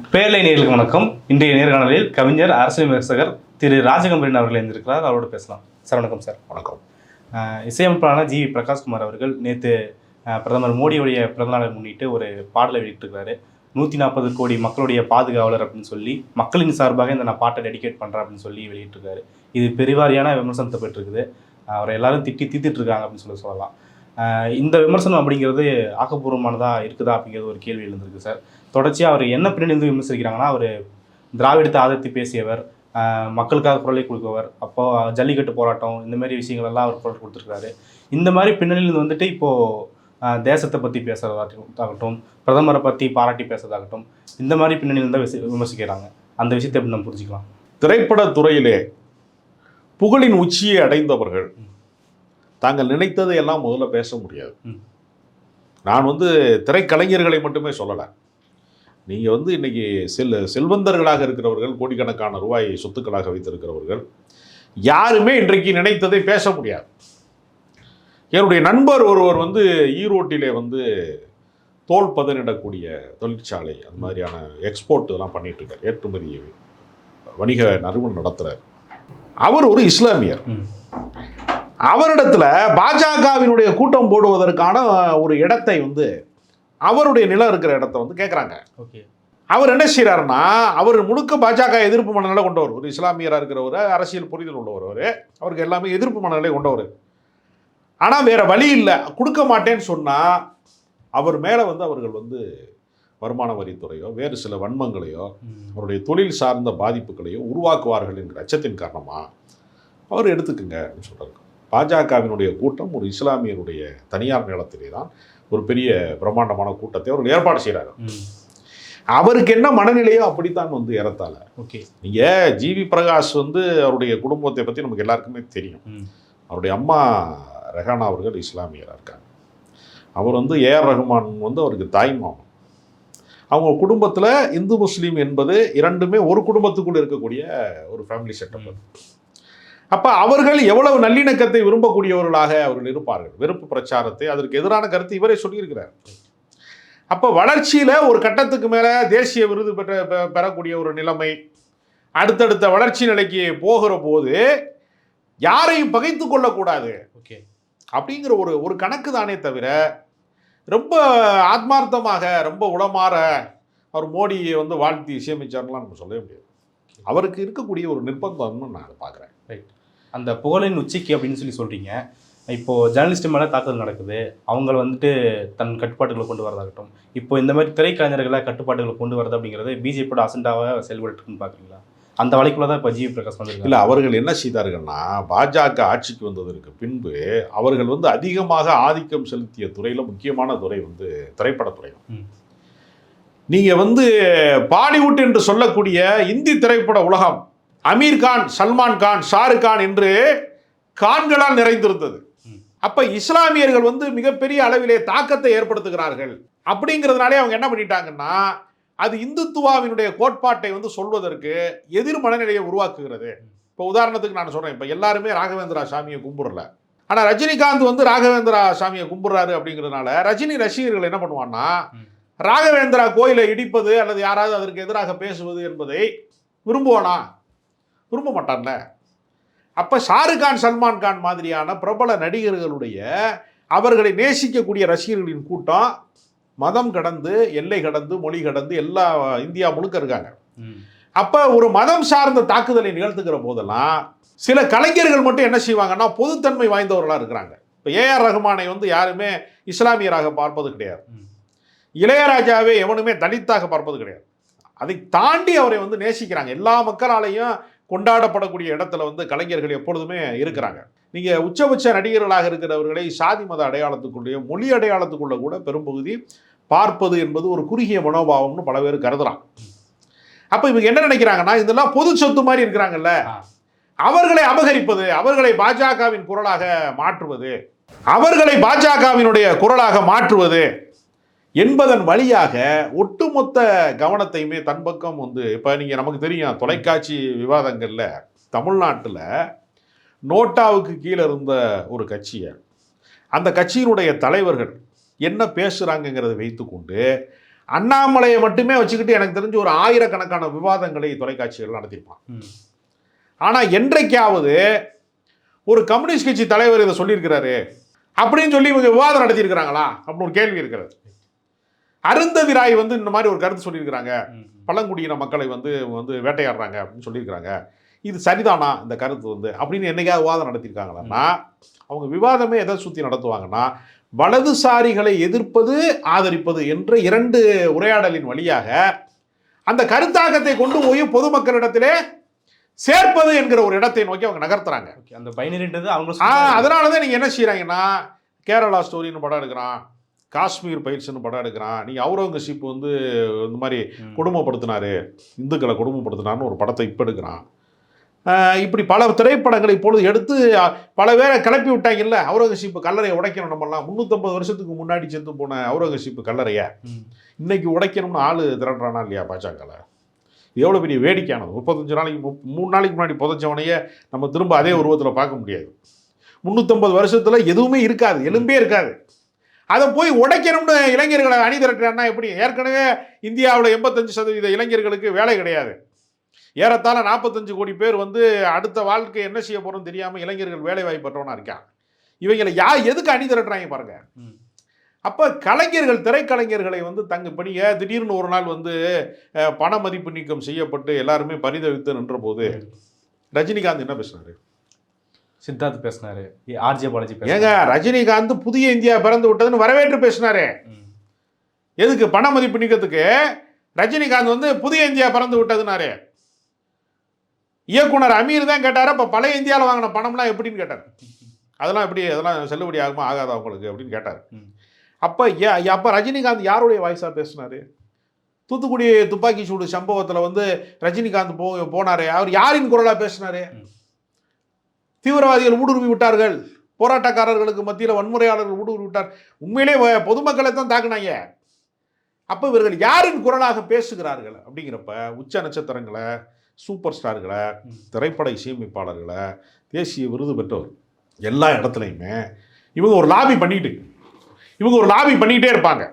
பேரலை நேர்களுக்கு வணக்கம். இன்றைய நேர்காணலில் கவிஞர் அரசியல் விமர்சகர் திரு ராஜகம்பரன் அவர்கள் இருந்திருக்கிறார் அவரோட பேசலாம். சார் வணக்கம் சார். வணக்கம். அஹ் இசையமைப்பாளர் ஜி. வி பிரகாஷ்குமார் அவர்கள் நேற்று பிரதமர் மோடியுடைய பிறந்தநாளை முன்னிட்டு ஒரு பாடலை வெளியிட்டிருக்கிறாரு. நூற்றி நாற்பது கோடி மக்களுடைய பாதுகாவலர் அப்படின்னு சொல்லி மக்களின் சார்பாக இந்த நான் பாட்டை டெடிகேட் பண்ணுறேன் அப்படின்னு சொல்லி வெளியிட்டிருக்காரு இது பெருவாரியான விமர்சனத்தை பெற்றிருக்குது. அவரை எல்லாரும் திட்டி இருக்காங்க அப்படின்னு சொல்லி சொல்லலாம். இந்த விமர்சனம் அப்படிங்கிறது ஆக்கப்பூர்வமானதாக இருக்குதா அப்படிங்கிறது ஒரு கேள்வி எழுந்திருக்கு சார். தொடர்ச்சியாக அவர் என்ன பின்னணி இருந்து விமர்சிக்கிறாங்கன்னா அவர் திராவிடத்தை ஆதரித்து பேசியவர் மக்களுக்காக குரலை கொடுக்கவர் அப்போ ஜல்லிக்கட்டு போராட்டம் இந்த மாதிரி விஷயங்கள் எல்லாம் அவர் குரல் கொடுத்துருக்காரு இந்த மாதிரி பின்னணியில் வந்துட்டு இப்போ ஆஹ் தேசத்தை பற்றி பேசுறதாகட்டும் பிரதமரை பற்றி பாராட்டி பேசுறதாகட்டும் இந்த மாதிரி பின்னணியில் தான் விசி- விமர்சிக்கிறாங்க. அந்த விஷயத்தை எப்படி நம்ம புரிஞ்சுக்கலாம்? திரைப்படத் துறையிலே புகழின் உச்சியை அடைந்தவர்கள் தாங்கள் நினைத்ததை எல்லாம் முதல்ல பேச முடியாது. நான் வந்து திரைக்கலைஞர்களை மட்டுமே சொல்லலை. நீங்கள் வந்து இன்னைக்கு செல் செல்வந்தர்களாக இருக்கிறவர்கள் கோடிக்கணக்கான ரூபாய் சொத்துக்களாக வைத்திருக்கிறவர்கள் யாருமே இன்றைக்கு நினைத்ததை பேச முடியாது. என்னுடைய நண்பர் ஒருவர் வந்து ஈரோட்டிலே வந்து தோல் பதனிடக்கூடிய தொழிற்சாலை அந்த மாதிரியான எக்ஸ்போர்ட் இதெல்லாம் பண்ணிட்டு இருக்கார் ஏற்றுமதி வணிக நிறுவனம் நடத்துறார். அவர் ஒரு இஸ்லாமியர். அவரிடத்துல பாஜகவினுடைய கூட்டம் போடுவதற்கான ஒரு இடத்தை வந்து அவருடைய நிலம் இருக்கிற இடத்த வந்து கேட்குறாங்க ஓகே. அவர் என்ன செய்கிறாருன்னா அவர் முழுக்க பாஜக எதிர்ப்பு மனநிலை கொண்டவர். ஒரு இஸ்லாமியராக இருக்கிறவர் அரசியல் புரிதல் உள்ளவர் அவர். அவருக்கு எல்லாமே எதிர்ப்பு மனநிலை கொண்டவர். ஆனால் வேற வழி இல்லை. கொடுக்க மாட்டேன்னு சொன்னால் அவர் மேலே வந்து அவர்கள் வந்து வருமான வரித்துறையோ வேறு சில வன்மங்களையோ. அவருடைய தொழில் சார்ந்த பாதிப்புகளையோ உருவாக்குவார்கள் என்கிற அச்சத்தின் காரணமாக அவர் எடுத்துக்குங்க அப்படின்னு சொல்றாரு. பாஜகவினுடைய கூட்டம் ஒரு இஸ்லாமியருடைய தனியார் நிலத்திலே தான் ஒரு பெரிய பிரம்மாண்டமான கூட்டத்தை அவர்கள் ஏற்பாடு செய்கிறாங்க ம். அவருக்கு என்ன மனநிலையோ அப்படித்தான் வந்து ஏறத்தாழ. ஓகே. நீங்கள் ஜிவி பிரகாஷ் வந்து அவருடைய குடும்பத்தை பற்றி நமக்கு எல்லாருக்குமே தெரியும். அவருடைய அம்மா ரெஹானா அவர்கள் இஸ்லாமியராக இருக்காங்க. அவர் வந்து ஏஆர் ரஹ்மான் வந்து அவருக்கு தாய்மாமன் அவங்க குடும்பத்தில் இந்து முஸ்லீம் என்பது இரண்டுமே ஒரு குடும்பத்துக்குள்ள இருக்கக்கூடிய ஒரு ஃபேமிலி செட்டப் அது. அப்போ அவர்கள் எவ்வளவு நல்லிணக்கத்தை விரும்பக்கூடியவர்களாக அவர்கள் இருப்பார்கள்? வெறுப்பு பிரச்சாரத்தை அதற்கு எதிரான கருத்து இவரே சொல்லியிருக்கிறார். அப்போ வளர்ச்சியில் ஒரு கட்டத்துக்கு மேலே தேசிய விருது பெற்ற பெ- பெறக்கூடிய ஒரு நிலைமை அடுத்தடுத்த வளர்ச்சி நிலைக்கு போகிற போது யாரையும் பகைத்து கொள்ளக்கூடாது. ஓகே. அப்படிங்கிற ஒரு ஒரு கணக்கு தானே தவிர ரொம்ப ஆத்மார்த்தமாக ரொம்ப உளமாற அவர் மோடியை வந்து வாழ்த்தி இசையமைச்சார்லாம் நம்ம சொல்லவே முடியாது. அவருக்கு இருக்கக்கூடிய ஒரு நிர்பந்தம்னு நான் அதை பார்க்குறேன். அந்த புகழின் உச்சிக்கு அப்படின்னு சொல்லி சொல்றீங்க. இப்போ ஜேர்னலிஸ்ட் மேலே தாக்குதல் நடக்குது. அவங்க வந்துட்டு தன் கட்டுப்பாட்டுகளை கொண்டு வரதாகட்டும் இப்போ இந்த மாதிரி திரைக்கலைஞர்களை கட்டுப்பாட்டுகளை கொண்டு வரது அப்படிங்கிறது பிஜேபியோட அசண்டாவாக செயல்பட்டு இருக்குன்னு பார்க்குறீங்களா அந்த வழிக்குள்ள தான் இப்போ ஜிவி பிரகாஷ் வந்திருக்காங்க இல்லை அவர்கள் என்ன செய்தார்கள்னா பாஜக ஆட்சிக்கு வந்ததற்கு பின்பு அவர்கள் வந்து அதிகமாக ஆதிக்கம் செலுத்திய துறையில் முக்கியமான துறை வந்து திரைப்படத்துறை. நீங்கள் வந்து பாலிவுட் என்று சொல்லக்கூடிய இந்தி திரைப்பட உலகம் அமீர் கான் சல்மான் கான் ஷாருக் கான் என்று கான்களால் நிறைந்திருந்தது. அப்போ இஸ்லாமியர்கள் வந்து மிகப்பெரிய அளவிலே தாக்கத்தை ஏற்படுத்துகிறார்கள். அப்படிங்கிறதுனாலே அவங்க என்ன பண்ணிட்டாங்கன்னா அது இந்துத்துவாவினுடைய கோட்பாட்டை வந்து சொல்வதற்கு எதிர் மனநிலையை உருவாக்குகிறது. இப்போ உதாரணத்துக்கு நான் சொல்கிறேன் இப்போ எல்லாருமே ராகவேந்திரா சாமியை கும்பிடல. ஆனால் ரஜினிகாந்த் வந்து ராகவேந்திரா சாமியை கும்பிட்றாரு அப்படிங்கிறதுனால ரஜினி ரசிகர்கள் என்ன பண்ணுவான்னா ராகவேந்திரா கோயிலை இடிப்பது அல்லது யாராவது அதற்கு எதிராக பேசுவது என்பதை விரும்புவானா? விரும்ப மாட்டான்ல. அப்ப ஷாருக் கான் சல்மான் கான் மாதிரியான பிரபல நடிகர்களுடைய அவர்களை நேசிக்கக்கூடிய ரசிகர்களின் கூட்டம் மதம் கடந்து எல்லை கடந்து மொழி கடந்து எல்லா இந்தியா முழுக்க இருக்காங்க. அப்ப ஒரு மதம் சார்ந்த தாக்குதலை நிகழ்த்துகிற போதெல்லாம் சில கலைஞர்கள் மட்டும் என்ன செய்வாங்கன்னா பொதுத்தன்மை வாய்ந்தவர்களாக இருக்கிறாங்க. இப்போ ஏஆர் ரஹ்மானை வந்து யாருமே இஸ்லாமியராக பார்ப்பது கிடையாது. இளையராஜாவே எவனுமே தலித்தாக பார்ப்பது கிடையாது. அதை தாண்டி அவரை வந்து நேசிக்கிறாங்க. எல்லா மக்களாலையும் கொண்டாடப்படக்கூடிய இடத்துல வந்து கலைஞர்கள் எப்பொழுதுமே இருக்கிறாங்க. நீங்க உச்சபட்ச நடிகர்களாக இருக்கிறவர்களை சாதி மத அடையாளத்துக்குள்ளேயோ மொழி அடையாளத்துக்குள்ள கூட பெரும்பகுதி பார்ப்பது என்பது ஒரு குறுகிய மனோபாவம்னு பல பேர் கருதுறாங்க. அப்ப இவங்க என்ன நினைக்கிறாங்கன்னா இதெல்லாம் பொது சொத்து மாதிரி இருக்கிறாங்கல்ல. அவர்களை அபகரிப்பது அவர்களை பாஜகவின் குரலாக மாற்றுவது அவர்களை பாஜகவினுடைய குரலாக மாற்றுவது என்பதன் வழியாக ஒட்டுமொத்த கவனத்தையுமே தன் பக்கம் வந்து இப்போ நீங்கள் நமக்கு தெரியும் தொலைக்காட்சி விவாதங்களில் தமிழ்நாட்டில் நோட்டாவுக்கு கீழே இருந்த ஒரு கட்சியை அந்த கட்சியினுடைய தலைவர்கள் என்ன பேசுகிறாங்கங்கிறதை வைத்துக்கொண்டு அண்ணாமலையை மட்டுமே வச்சுக்கிட்டு எனக்கு தெரிஞ்சு ஒரு ஆயிரக்கணக்கான விவாதங்களை தொலைக்காட்சிகள் நடத்தியிருப்பான். ஆனால் என்றைக்காவது ஒரு கம்யூனிஸ்ட் கட்சி தலைவர் இதை சொல்லியிருக்கிறாரு அப்படின்னு சொல்லி இவங்க விவாதம் நடத்தியிருக்கிறாங்களா? அப்படின்னு ஒரு கேள்வி இருக்கிறது. அருந்ததி ராய் வந்து இந்த மாதிரி ஒரு கருத்து சொல்லியிருக்கிறாங்க. பழங்குடியின மக்களை வந்து வந்து வேட்டையாடுறாங்க அப்படின்னு சொல்லியிருக்கிறாங்க. இது சரிதானா இந்த கருத்து வந்து? அப்படின்னு என்னைக்காவது விவாதம் நடத்தியிருக்காங்களான்னா அவங்க விவாதமே எதை சுற்றி நடத்துவாங்கன்னா வலதுசாரிகளை எதிர்ப்பது ஆதரிப்பது என்ற இரண்டு உரையாடலின் வழியாக அந்த கருத்தாக்கத்தை கொண்டு போய் பொதுமக்களிடத்திலே சேர்ப்பது என்கிற ஒரு இடத்தை நோக்கி அவங்க நகர்த்துறாங்க. அந்த பைனரின்றது அவங்க அதனால தான் நீங்கள் என்ன செய்கிறாங்கன்னா கேரளா ஸ்டோரின்னு படம் எடுக்கிறான். காஷ்மீர் பயிற்சின்னு படம் எடுக்கிறான். நீங்கள் அவுரங்கசீப் வந்து இந்த மாதிரி கொடுமைப்படுத்தினாரு. இந்துக்களை கொடுமைப்படுத்தினார்னு ஒரு படத்தை இப்போ எடுக்கிறான். இப்படி பல திரைப்படங்களை இப்பொழுது எடுத்து பல பேரை கிளப்பி விட்டாங்கல்ல அவுரங்கசீப் கல்லறையை உடைக்கணும் நம்மலாம் முந்நூற்றம்பது வருஷத்துக்கு முன்னாடி செத்து போன அவுரங்கசீப் கல்லறையை. இன்னைக்கு உடைக்கணும்னு ஆள் திரட்டுறானா இல்லையா பாஜகல? எவ்வளோ பெரிய வேடிக்கையானது. முப்பத்தஞ்சு நாளைக்கு முப்- மூணு நாளைக்கு முன்னாடி புதைச்சவனையே நம்ம திரும்ப அதே உருவத்தில் பார்க்க முடியாது. முந்நூற்றம்பது வருஷத்தில் எதுவுமே இருக்காது. எலும்பே இருக்காது. அதை போய் உடைக்கணும்னு இளைஞர்களை அணி திரட்டுறான்னா எப்படி? ஏற்கனவே இந்தியாவில் எண்பத்தஞ்சு சதவீத இளைஞர்களுக்கு வேலை கிடையாது. ஏறத்தாழ நாற்பத்தஞ்சு கோடி பேர் வந்து அடுத்த வாழ்க்கை என்ன செய்ய போகிறோம்னு தெரியாமல் இளைஞர்கள் வேலை வாய்ப்பற்றவனா இருக்கான். இவங்களை யா எதுக்கு அணி திரட்டுறாங்க பாருங்க. ம். அப்போ கலைஞர்கள் திரைக்கலைஞர்களை வந்து தங்க பணிய திடீர்னு ஒரு நாள் வந்து பண மதிப்பு நீக்கம் செய்யப்பட்டு எல்லாருமே பரிதவித்து நின்ற போது ரஜினிகாந்த் என்ன பேசினாரு? சித்தார்த் பேசினாரு. ஆர்ஜே பாலாஜி ஏங்க ரஜினிகாந்த் புதிய இந்தியா பிறந்து விட்டதுன்னு வரவேற்று பேசினாரே. எதுக்கு? பண மதிப்பு நீக்கத்துக்கு ரஜினிகாந்த் வந்து புதிய இந்தியா பிறந்து விட்டதுனாரு. இயக்குனர் அமீர் தான் கேட்டாரு அப்போ பழைய இந்தியாவில் வாங்கின பணம்லாம் எப்படின்னு கேட்டார். அதெல்லாம் எப்படி அதெல்லாம் செல்லுபடி ஆகுமா ஆகாதா உங்களுக்கு அப்படின்னு கேட்டார். அப்போ ஏ அப்போ ரஜினிகாந்த் யாருடைய வாய்ஸாக பேசினாரு? தூத்துக்குடி துப்பாக்கி சூடு சம்பவத்தில் வந்து ரஜினிகாந்த் போ போனாரே. அவர் யாரின் குரலாக பேசினாரு. தீவிரவாதிகள் ஊடுருவி விட்டார்கள். போராட்டக்காரர்களுக்கு மத்தியில் வன்முறையாளர்கள் ஊடுருவி விட்டார். உண்மையிலே பொதுமக்களை தான் தாக்குனாங்க. அப்போ இவர்கள் யாரின் குரலாக பேசுகிறார்கள் அப்படிங்கிறப்ப உச்ச நட்சத்திரங்களை சூப்பர் ஸ்டார்களை. திரைப்பட இசையமைப்பாளர்களை தேசிய விருது பெற்றவர் எல்லா இடத்துலையுமே இவங்க ஒரு லாபி பண்ணிட்டு இவங்க ஒரு லாபி பண்ணிக்கிட்டே இருப்பாங்க.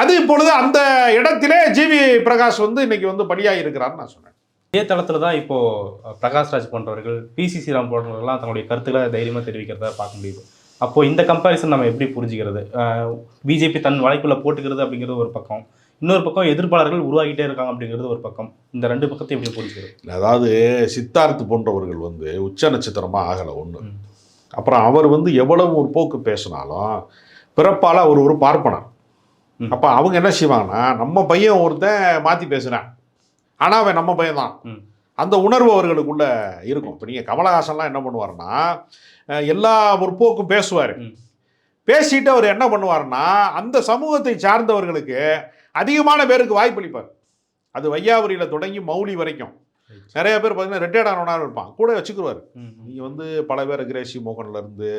அது இப்பொழுது அந்த இடத்திலே ஜிவி பிரகாஷ் வந்து இன்னைக்கு வந்து பலியாகி இருக்கிறாருன்னு நான் சொன்னேன். இதே தளத்துல தான் இப்போ அஹ், பிரகாஷ்ராஜ் போன்றவர்கள் பிசி ஸ்ரீராம் போன்றவர்கள்லாம் தங்களுடைய கருத்துக்களை தைரியமா தெரிவிக்கிறத பார்க்க முடியுது. அப்போ இந்த கம்பாரிசன் நம்ம எப்படி புரிஞ்சுக்கிறது? பிஜேபி தன் வலைக்குள்ள போட்டுக்கிறது அப்படிங்கிறது ஒரு பக்கம். இன்னொரு பக்கம் எதிர்ப்பாளர்கள் உருவாகிட்டே இருக்காங்க அப்படிங்கிறது ஒரு பக்கம். இந்த ரெண்டு பக்கத்தை எப்படி புரிஞ்சுக்கிறது? அதாவது சித்தார்த் போன்றவர்கள் வந்து உச்ச நட்சத்திரமாக ஆகலை ஒன்று. அப்புறம் அவர் வந்து எவ்வளவு ஒரு போக்கு பேசினாலும் பிறப்பால் அவர் ஒரு பார்ப்பனர். அப்போ அவங்க என்ன செய்வாங்கன்னா நம்ம பையன் ஒருத்தன் மாற்றி பேசுகிறான் ஆனால் அவன் நம்ம பையன் தான் ம். அந்த உணர்வு அவர்களுக்குள்ள இருக்கும். இப்போ நீங்கள் கமலஹாசன்லாம் என்ன பண்ணுவாருன்னா அஹ், எல்லா முற்போக்கும் பேசுவார். பேசிட்டு அவர் என்ன பண்ணுவாருன்னா அந்த சமூகத்தை சார்ந்தவர்களுக்கு அதிகமான பேருக்கு வாய்ப்பளிப்பார் அது வையாபுரியில் தொடங்கி மௌலி வரைக்கும். நிறைய பேர் பார்த்தீங்கன்னா ரிட்டையர்ட் ஆனவனாக இருப்பான். கூட ம். நீங்கள் வந்து பல பேர் கிரேசி மோகன்ல இருந்து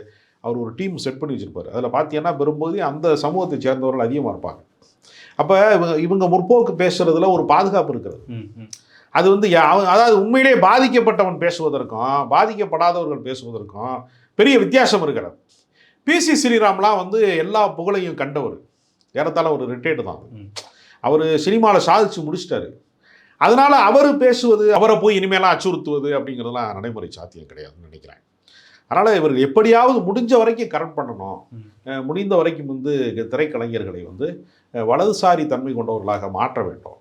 அவர் ஒரு டீம் செட் பண்ணி வச்சிருப்பாரு. அதில் பார்த்தீங்கன்னா பெரும்போது அந்த சமூகத்தை சேர்ந்தவர்கள் அதிகமாக இருப்பாங்க. அப்போ இவங்க இவங்க முற்போக்கு பேசுறதுல ஒரு பாதுகாப்பு இருக்கிறது. அது வந்து அதாவது உண்மையிலேயே பாதிக்கப்பட்டவன் பேசுவதற்கும் பாதிக்கப்படாதவர்கள் பேசுவதற்கும் பெரிய வித்தியாசம் இருக்கிறது. பிசி ஸ்ரீராம்லாம் வந்து எல்லா புகழையும் கண்டவர். ஏறத்தாழ ஒரு ரிட்டையர்டு தான். அவர். சினிமாவில் சாதிச்சு முடிச்சிட்டாரு. அதனால அவர் பேசுவது அவரை போய் இனிமேலாம் அச்சுறுத்துவது அப்படிங்கிறதுலாம் நடைமுறை சாத்தியம் கிடையாதுன்னு நினைக்கிறேன். அதனால் இவர் எப்படியாவது முடிஞ்ச வரைக்கும் கரெக்ட் பண்ணணும். முடிந்த வரைக்கும் வந்து திரைக்கலைஞர்களை வந்து வலதுசாரி தன்மை கொண்டவர்களாக மாற்ற வேண்டும்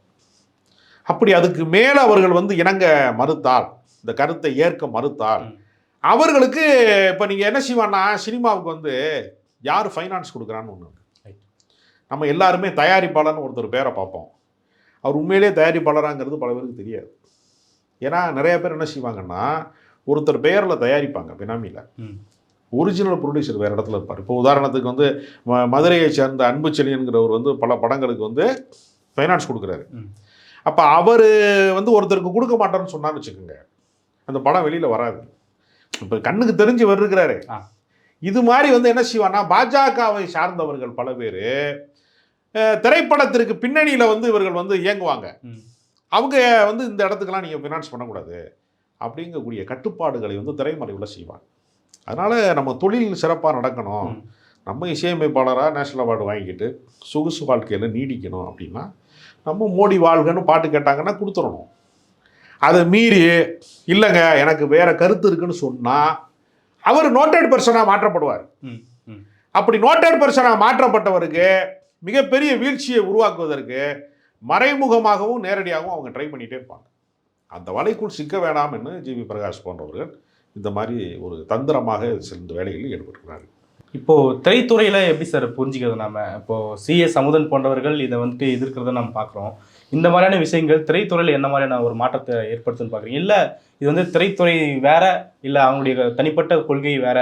அப்படி அதுக்கு மேலே அவர்கள் வந்து இணங்க மறுத்தால் இந்த கருத்தை ஏற்க மறுத்தால். அவர்களுக்கு இப்போ நீங்கள் என்ன செய்வான்னா சினிமாவுக்கு வந்து யார் ஃபைனான்ஸ் கொடுக்குறான்னு ஒன்று. நம்ம எல்லாருமே தயாரிப்பாளர்னு ஒருத்தர் பேரை பார்ப்போம் அவர் உண்மையிலே தயாரிப்பாளராங்கிறது பல பேருக்கு தெரியாது ஏன்னா நிறைய பேர் என்ன செய்வாங்கன்னா ஒருத்தர் பெயரில் தயாரிப்பாங்க பினாமியில். ஒரிஜினல் ப்ரொடியூசர் வேறு இடத்துல இருப்பார். இப்போ உதாரணத்துக்கு வந்து ம- மதுரையை சேர்ந்த அன்பு செழியன்கிறவர் வந்து பல படங்களுக்கு வந்து ஃபைனான்ஸ் கொடுக்குறாரு. அப்போ அவர் வந்து ஒருத்தருக்கு கொடுக்க மாட்டாருன்னு சொன்னான்னு வச்சுக்கோங்க. அந்த படம் வெளியில் வராது. இப்போ கண்ணுக்கு தெரிஞ்சு ஆ. இது மாதிரி வந்து என்ன செய்வான்னா பாஜகவை சார்ந்தவர்கள் பல பேர் திரைப்படத்திற்கு பின்னணியில் வந்து இவர்கள் வந்து இயங்குவாங்க. அவங்க வந்து இந்த இடத்துக்கெல்லாம் நீங்கள் ஃபினான்ஸ் பண்ணக்கூடாது. அப்படிங்கக்கூடிய கட்டுப்பாடுகளை வந்து திரைமறைவில் செய்வாங்க. அதனால் நம்ம தொழில் சிறப்பாக நடக்கணும். நம்ம இசையமைப்பாளராக நேஷனல் அவார்டு வாங்கிக்கிட்டு சொகுசு வாழ்க்கையில் நீடிக்கணும் அப்படின்னா நம்ம மோடி வாழ்கன்னு பாட்டு கேட்டாங்கன்னா கொடுத்துடணும் அதை மீறி இல்லைங்க எனக்கு வேற கருத்து இருக்குன்னு சொன்னால் அவர் நோட்டட் பர்சனாக மாற்றப்படுவார். அப்படி நோட்டட் பர்சனாக மாற்றப்பட்டவருக்கு மிகப்பெரிய வீழ்ச்சியை உருவாக்குவதற்கு மறைமுகமாகவும் நேரடியாகவும் அவங்க ட்ரை பண்ணிகிட்டே இருப்பாங்க. அந்த வலைக்குள் சிக்க வேண்டாம் என்று ஜிவி பிரகாஷ் போன்றவர்கள் இந்த மாதிரி ஒரு தந்திரமாக சில வேலைகளில் ஈடுபட்டுருக்கிறார்கள். இப்போ திரைத்துறையில எப்படி சார் புரிஞ்சுக்கிறது நாம? இப்போ சிஎஸ் அமுதன் போன்றவர்கள் இதை வந்துட்டு எதிர்க்கிறத நம்ம பார்க்குறோம். இந்த மாதிரியான விஷயங்கள் திரைத்துறையில் என்ன மாதிரியான ஒரு மாற்றத்தை ஏற்படுத்துன்னு பார்க்குறீங்க? இல்லை இது வந்து திரைத்துறை வேற இல்லை அவங்களுடைய தனிப்பட்ட கொள்கை வேற?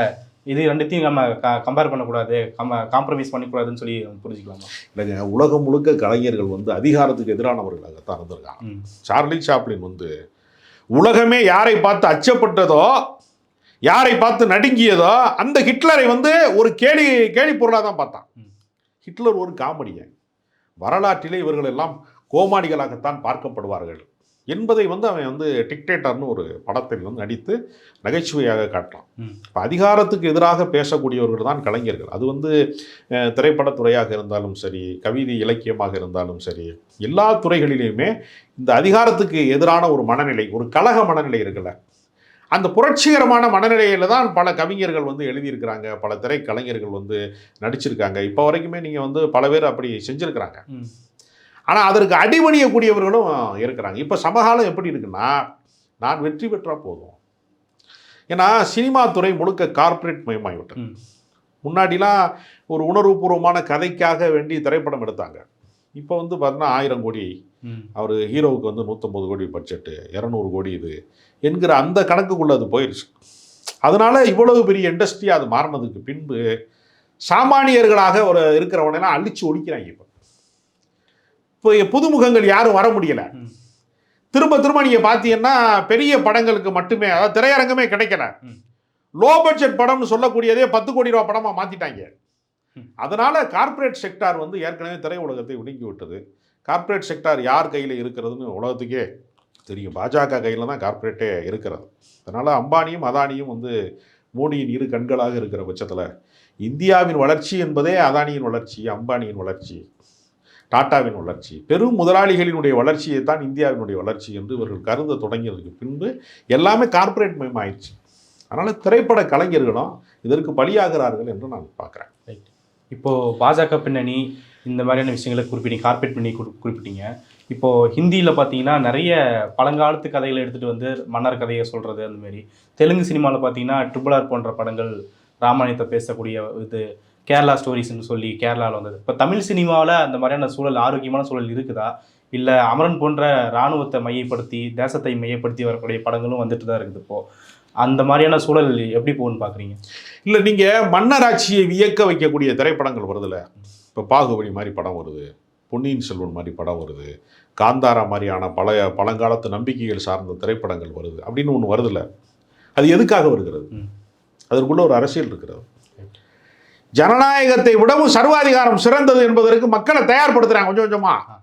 இது ரெண்டுத்தையும் நம்ம கம்பேர் பண்ணக்கூடாது கம்ப காம்ப்ரமைஸ் பண்ணக்கூடாதுன்னு சொல்லி புரிஞ்சுக்கலாமா? இல்லைங்க உலகம் முழுக்க கலைஞர்கள் வந்து அதிகாரத்துக்கு எதிரானவர்களாகத்தான் இருந்திருக்காங்க. சார்லி சாப்ளின் வந்து உலகமே யாரை பார்த்து அச்சப்பட்டதோ யாரை பார்த்து நடுங்கியதோ அந்த ஹிட்லரை வந்து ஒரு கேலி கேலி பொருளாக தான் பார்த்தான். ஹிட்லர் ஒரு காமெடியன். வரலாற்றிலே இவர்கள் எல்லாம் கோமாளிகளாகத்தான் பார்க்கப்படுவார்கள் என்பதை வந்து அவன் வந்து டிக்டேட்டர்னு ஒரு படத்தில் வந்து நடித்து நகைச்சுவையாக காட்டுறான் இப்போ அதிகாரத்துக்கு எதிராக பேசக்கூடியவர்கள் தான் கலைஞர்கள். அது வந்து திரைப்படத்துறையாக இருந்தாலும் சரி கவிதை இலக்கியமாக இருந்தாலும் சரி எல்லா துறைகளிலையுமே இந்த அதிகாரத்துக்கு எதிரான ஒரு மனநிலை ஒரு கலக மனநிலை இருக்குல்ல. அந்த புரட்சிகரமான மனநிலையில தான் பல கவிஞர்கள் வந்து எழுதியிருக்கிறாங்க. பல திரைக்கலைஞர்கள் வந்து நடிச்சிருக்காங்க. இப்போ வரைக்குமே நீங்கள் வந்து பல பேர் அப்படி செஞ்சுருக்கிறாங்க. ஆனால் அதற்கு அடிபணியக்கூடியவர்களும் இருக்கிறாங்க. இப்போ சமகாலம் எப்படி இருக்குன்னா நான் வெற்றி பெற்றா போதும். ஏன்னா சினிமா துறை முழுக்க கார்ப்பரேட் மயமாகிவிட்டது. முன்னாடிலாம் ஒரு உணர்வுபூர்வமான கதைக்காக வேண்டி திரைப்படம் எடுத்தாங்க. இப்போ வந்து பார்த்தீங்கன்னா ஆயிரம் கோடி. அவர் ஹீரோவுக்கு வந்து நூற்றம்பது கோடி பட்ஜெட்டு இரநூறு கோடி இது என்கிற அந்த கணக்குக்குள்ளே அது போயிடுச்சு அதனால இவ்வளவு பெரிய இண்டஸ்ட்ரி அது மாறினதுக்கு பின்பு சாமானியர்களாக ஒரு இருக்கிறவனெல்லாம் அழிச்சு ஒழிக்கிறாங்க இப்போ. இப்போ புதுமுகங்கள் யாரும் வர முடியல. திரும்ப திரும்ப நீங்கள் பார்த்தீங்கன்னா பெரிய படங்களுக்கு மட்டுமே அதாவது திரையரங்கமே கிடைக்கல. லோ பட்ஜெட் படம்னு சொல்லக்கூடியதே பத்து கோடி ரூபா படமாக மாற்றிட்டாங்க. அதனால் கார்ப்பரேட் செக்டார் வந்து ஏற்கனவே திரை உலகத்தை விழுங்கி விட்டது கார்ப்பரேட் செக்டார் யார் கையில் இருக்கிறதுன்னு உலகத்துக்கே தெரியும். பாஜக கையில் தான் கார்ப்பரேட்டே இருக்கிறது. அதனால் அம்பானியும் அதானியும் வந்து மோடியின் இரு கண்களாக இருக்கிற பட்சத்தில் இந்தியாவின் வளர்ச்சி என்பதே அதானியின் வளர்ச்சி அம்பானியின் வளர்ச்சி டாட்டாவின் வளர்ச்சி. பெரும் முதலாளிகளினுடைய வளர்ச்சியை தான் இந்தியாவினுடைய வளர்ச்சி என்று இவர்கள் கருத தொடங்கியதற்கு பின்பு எல்லாமே கார்ப்பரேட் மயம் ஆயிடுச்சு அதனால் திரைப்பட கலைஞர்களும் இதற்கு பலியாகிறார்கள் என்று நான் பார்க்குறேன். இப்போது பாஜக பின்னணி இந்த மாதிரியான விஷயங்களை குறிப்பிட்டீங்க கார்பரேட் பின்னணி குறிப்பிட்டீங்க. இப்போது ஹிந்தியில் பார்த்தீங்கன்னா நிறைய பழங்காலத்து கதைகளை எடுத்துகிட்டு வந்து மன்னர் கதையை சொல்கிறது அந்த மாதிரி. தெலுங்கு சினிமாவில் பார்த்தீங்கன்னா ட்ரிபிள் ஆர் போன்ற படங்கள் ராமாயணத்தை பேசக்கூடிய இது கேரளா ஸ்டோரிஸ்ன்னு சொல்லி கேரளாவில் வந்தது. இப்போ தமிழ் சினிமாவில் அந்த மாதிரியான சூழல் ஆரோக்கியமான சூழல் இருக்குதா? இல்லை அமரன் போன்ற இராணுவத்தை மையப்படுத்தி தேசத்தை மையப்படுத்தி வரக்கூடிய படங்களும் வந்துட்டு தான் இருக்குது இப்போது அந்த மாதிரியான சூழல் எப்படி போகுன்னு பார்க்குறீங்க இல்லை நீங்கள் மன்னராட்சியை வியக்க வைக்கக்கூடிய திரைப்படங்கள் வருதுல்ல இப்போ பாகுபலி மாதிரி படம் வருது பொன்னியின் செல்வன் மாதிரி படம் வருது காந்தாரா மாதிரியான பழைய பழங்காலத்து நம்பிக்கைகள் சார்ந்த திரைப்படங்கள் வருது அப்படின்னு ஒன்று வருதுல்ல அது எதுக்காக வருகிறது. அதற்குள்ள ஒரு அரசியல் இருக்கிறது. ஜனநாயகத்தை விடவும் சர்வாதிகாரம் சிறந்தது என்பதற்கு மக்களை தயார்படுத்துறாங்க கொஞ்சம் கொஞ்சமா. ஆ.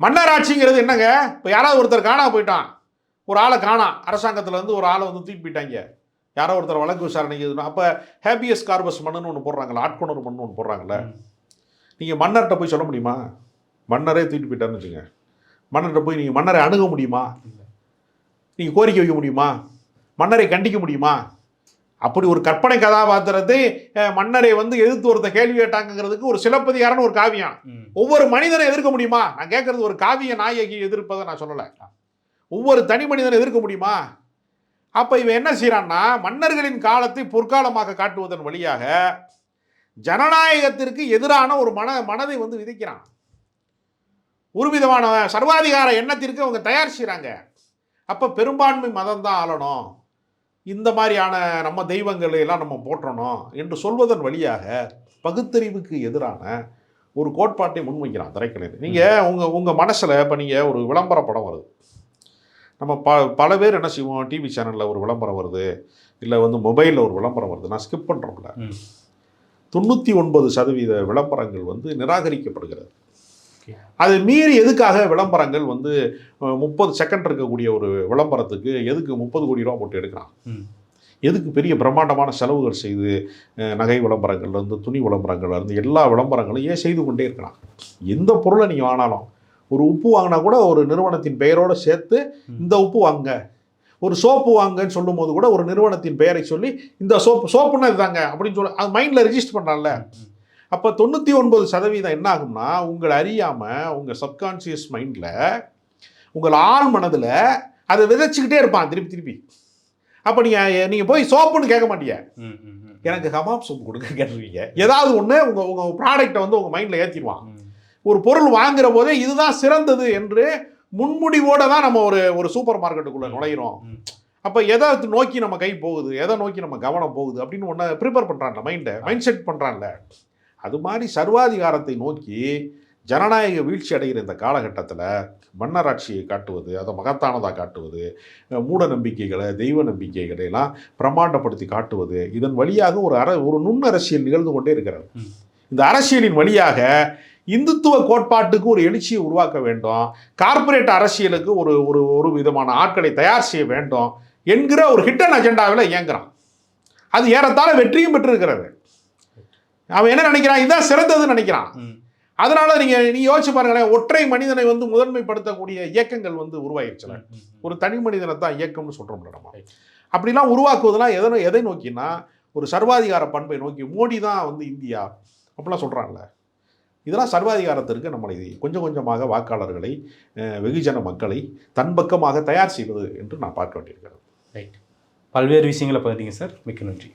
மன்னராட்சிங்கிறது என்னங்க? இப்போ யாராவது ஒருத்தர் காணா போயிட்டான். ஒரு ஆளை காணா. அரசாங்கத்துல இருந்து ஒரு ஆளை வந்து தூக்கி போயிட்டாங்க. யாரோ ஒருத்தர் வழக்கு விசாரணைக்கு அப்போ ஹேபியஸ் கார்பஸ் மண்ணுன்னு ஒன்று போடுறாங்களா ஆட்கொணர் மண்ணு ஒன்று போடுறாங்கல்ல. ம். நீங்கள் மன்னர்கிட்ட போய் சொல்ல முடியுமா? மன்னரே தூக்கிட்டு போயிட்டாருன்னு வச்சுங்க. மன்னர்கிட்ட போய் நீங்கள் மன்னரை அணுக முடியுமா. நீங்கள் கோரிக்கை வைக்க முடியுமா? மன்னரை கண்டிக்க முடியுமா? அப்படி ஒரு கற்பனை கதாபாத்திரத்தை மன்னரை வந்து எதிர்த்து ஒருத்த கேள்வி கேட்டாங்கிறதுக்கு ஒரு சிலப்பதிகாரம்னு ஒரு காவியம். ஒவ்வொரு மனிதனை எதிர்க்க முடியுமா? நான் கேட்கறது ஒரு காவிய நாயகி எதிர்ப்பதை நான் சொல்லலை. ஒவ்வொரு தனி மனிதனை எதிர்க்க முடியுமா? அப்போ இவன் என்ன செய்கிறான்னா மன்னர்களின் காலத்தை பொற்காலமாக காட்டுவதன் வழியாக ஜனநாயகத்திற்கு எதிரான ஒரு மன மனதை வந்து விதைக்கிறான். ஒரு விதமான சர்வாதிகார எண்ணத்திற்கு அவங்க தயார் செய்கிறாங்க அப்போ பெரும்பான்மை மதம் தான் ஆளணும். இந்த மாதிரியான நம்ம தெய்வங்களை எல்லாம் நம்ம போற்றணும் என்று சொல்வதன் வழியாக பகுத்தறிவுக்கு எதிரான ஒரு கோட்பாட்டை முன்வைக்கிறான் திரைக்கலைஞர். நீங்கள் உங்கள் உங்கள் மனசில் இப்போ நீங்கள் ஒரு விளம்பர படம் வருது. நம்ம ப பல பேர் என்ன செய்வோம் டிவி சேனலில் ஒரு விளம்பரம் வருது இல்லை வந்து மொபைலில் ஒரு விளம்பரம் வருது. நான் ஸ்கிப் பண்ணுறோம்ல தொண்ணூற்றி ஒன்பது சதவீத விளம்பரங்கள் வந்து நிராகரிக்கப்படுகிறது. அது மீறி எதுக்காக விளம்பரங்கள் வந்து முப்பது செகண்ட் இருக்கக்கூடிய ஒரு விளம்பரத்துக்கு எதுக்கு முப்பது கோடி ரூபா போட்டு எடுக்கிறான்? எதுக்கு பெரிய பிரம்மாண்டமான செலவுகள் செய்து நகை விளம்பரங்கள்லேருந்து துணி விளம்பரங்கள்லேருந்து எல்லா விளம்பரங்களும் ஏன் செய்து கொண்டே இருக்கலாம் எந்த பொருளை நீங்கள் வாங்கினாலும் ஒரு உப்பு வாங்கினா கூட ஒரு நிறுவனத்தின் பெயரோடு சேர்த்து இந்த உப்பு வாங்க. ஒரு சோப்பு வாங்கன்னு சொல்லும்போது கூட ஒரு நிறுவனத்தின் பெயரை சொல்லி இந்த சோப்பு சோப்புன்னா இதுதாங்க அப்படின்னு சொல்லி அது மைண்டில் ரெஜிஸ்டர் பண்ணலாம்ல அப்போ தொண்ணூற்றி ஒன்பது சதவீதம் என்ன ஆகும்னா உங்களை அறியாமல் உங்கள் சப்கான்சியஸ் மைண்டில் உங்கள் ஆழ் மனதில் அதை விதைச்சிக்கிட்டே இருப்பான் திருப்பி திருப்பி. அப்போ நீங்கள் நீங்கள் போய் சோப்புன்னு கேட்க மாட்டீங்க. எனக்கு ஹமாம் சோப்பு கொடுங்க கேட்டுருவீங்க ஏதாவது ஒன்று உங்கள் உங்கள் ப்ராடக்டை வந்து உங்கள் மைண்டில் ஏற்றிடுவான். ஒரு பொருள் வாங்குற போதே இதுதான் சிறந்தது என்று முன்முடிவோட தான் நம்ம ஒரு ஒரு சூப்பர் மார்க்கெட்டுக்குள்ளே நுழையிறோம். அப்போ எதை நோக்கி நம்ம கை போகுது? எதை நோக்கி நம்ம கவனம் போகுது? அப்படின்னு ஒன்று ப்ரிப்பேர் பண்ணுறான்ல மைண்டை மைண்ட் செட் பண்ணுறான்ல அது மாதிரி சர்வாதிகாரத்தை நோக்கி ஜனநாயக வீழ்ச்சி அடைகிற இந்த காலகட்டத்தில் மன்னராட்சியை காட்டுவது அதை மகத்தானதாக காட்டுவது மூட நம்பிக்கைகளை தெய்வ நம்பிக்கைகளை எல்லாம் பிரம்மாண்டப்படுத்தி காட்டுவது இதன் வழியாக ஒரு அர ஒரு நுண் அரசியல் நிகழ்ந்து கொண்டே இருக்கிறது. இந்த அரசியலின் வழியாக இந்துத்துவ கோட்பாட்டுக்கு ஒரு எழுச்சியை உருவாக்க வேண்டும். கார்ப்பரேட் அரசியலுக்கு ஒரு ஒரு ஒரு விதமான ஆட்களை தயார் செய்ய வேண்டும் என்கிற ஒரு ஹிட்டன் அஜெண்டாவில் இயங்குறான். அது ஏறத்தாழ வெற்றியும் பெற்றிருக்கிறது. அவன் என்ன நினைக்கிறான்? இதான் சிறந்ததுன்னு நினைக்கிறான். அதனால நீங்க நீ யோசிச்சு பாருங்களேன் ஒற்றை மனிதனை வந்து முதன்மைப்படுத்தக்கூடிய இயக்கங்கள் வந்து உருவாயிருச்சுல. ஒரு தனி மனிதனை தான் இயக்கம்னு சொல்றோம்ல நம்ம. அப்படிலாம் உருவாக்குவதெல்லாம் எதை எதை நோக்கினா ஒரு சர்வாதிகார பண்பை நோக்கி மோடி தான் வந்து இந்தியா அப்படிலாம் சொல்றாங்கல்ல. இதெல்லாம் சர்வாதிகாரத்திற்கு நம்மளை கொஞ்சம் கொஞ்சமாக வாக்காளர்களை வெகுஜன மக்களை தன் பக்கமாக தயார் செய்வது என்று நான் பார்க்க வேண்டியிருக்கிறேன் ரைட் பல்வேறு விஷயங்களை பார்த்தீங்க சார் மிக்க நன்றி.